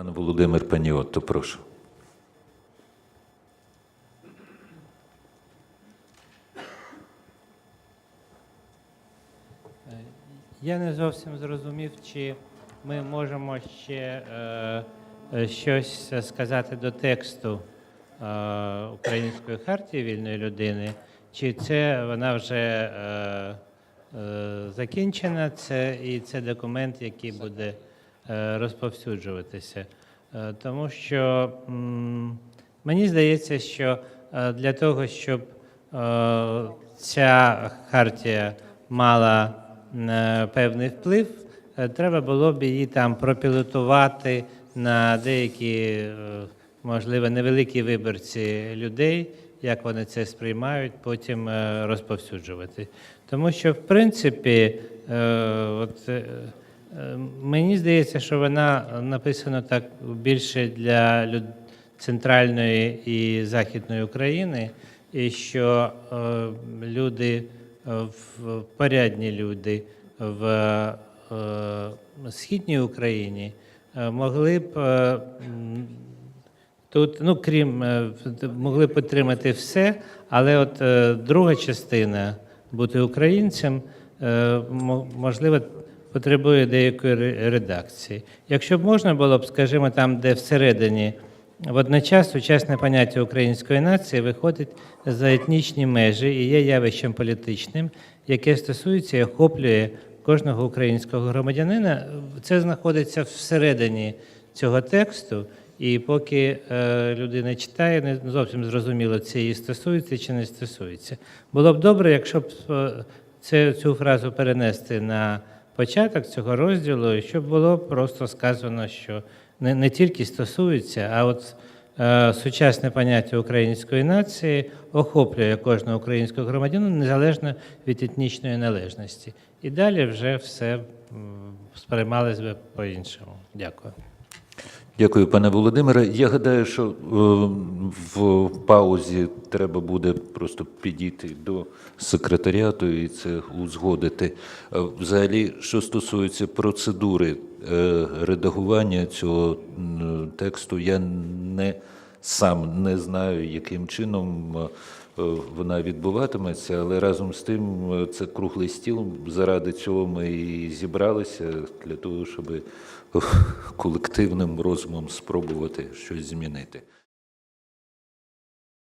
Пане Володимир Паніотто, прошу. Я не зовсім зрозумів, чи ми можемо ще е, е, щось сказати до тексту е, Української хартії вільної людини, чи це вона вже е, е, закінчена, це, і це документ, який буде розповсюджуватися. Е, тому що мені здається, що е, для того, щоб е, ця хартія мала е, певний вплив, е, треба було б її там пропілотувати на деякі, е, можливо, невеликі виборці людей, як вони це сприймають, потім е, розповсюджувати. Тому що, в принципі, е, от, е, е, мені здається, що вона написана так більше для центральної і західної України, і що е, люди, е, порядні люди в е, східній Україні е, могли б е, Тут, ну крім е, могли б отримати все, але от е, друга частина бути українцем, е, мо- можливо, потребує деякої редакції. Якщо б можна було б, скажімо, там, де всередині водночас сучасне поняття української нації виходить за етнічні межі і є явищем політичним, яке стосується і охоплює кожного українського громадянина. Це знаходиться всередині цього тексту. І поки е, людина читає, не зовсім зрозуміло, це її стосується чи не стосується. Було б добре, якщо б е, це, цю фразу перенести на початок цього розділу, щоб було просто сказано, що не, не тільки стосується, а от е, сучасне поняття української нації охоплює кожного українського громадянина незалежно від етнічної належності. І далі вже все сприймалось би по-іншому. Дякую. Дякую, пане Володимире. Я гадаю, що е, в паузі треба буде просто підійти до секретаріату і це узгодити. Е, Взагалі, що стосується процедури е, редагування цього тексту, я не сам не знаю, яким чином е, вона відбуватиметься, але разом з тим е, це круглий стіл. Заради цього ми і зібралися для того, щоб колективним розумом спробувати щось змінити.